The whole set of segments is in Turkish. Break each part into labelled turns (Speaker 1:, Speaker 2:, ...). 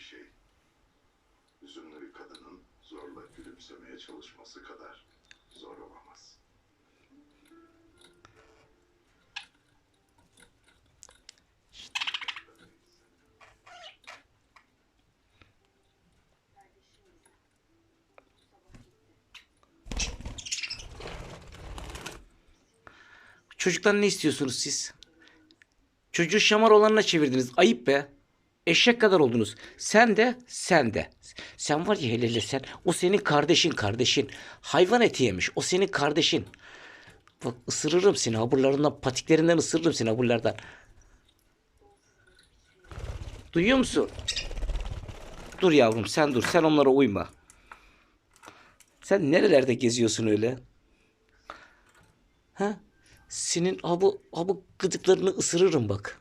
Speaker 1: bir şey. Üzümlü bir kadının zorla gülümsemeye çalışması kadar zor olamaz.
Speaker 2: Çocuktan ne istiyorsunuz siz? Çocuğu şamar olanına çevirdiniz. Ayıp be. Eşek kadar oldunuz. Sen de sen de. Sen var ya hele hele sen. O senin kardeşin kardeşin. Hayvan eti yemiş. O senin kardeşin. Bak ısırırım seni haburlarından patiklerinden ısırırım seni haburlardan. Duyuyor musun? Dur yavrum sen dur. Sen onlara uyma. Sen nerelerde geziyorsun öyle? Ha? Senin abu abu gıdıklarını ısırırım bak.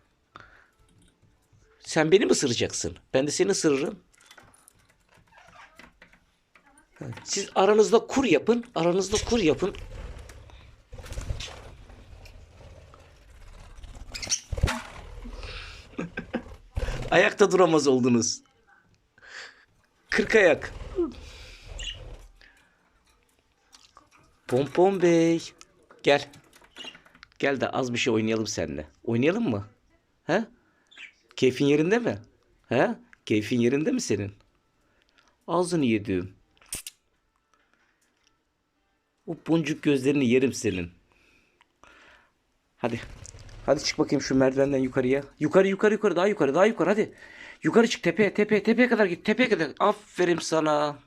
Speaker 2: Sen beni mi ısıracaksın? Ben de seni ısırırım. Siz aranızda kur yapın. Aranızda kur yapın. Ayakta duramaz oldunuz. Kırk ayak. Pompon Bey. Gel. Gel de az bir şey oynayalım seninle. Oynayalım mı? He? Keyfin yerinde mi? He? Keyfin yerinde mi senin? Ağzını yedim. O boncuk gözlerini yerim senin. Hadi. Hadi çık bakayım şu merdivenden yukarıya. Yukarı yukarı yukarı daha yukarı daha yukarı hadi. Yukarı çık tepeye tepeye tepeye kadar git tepeye kadar. Aferin sana.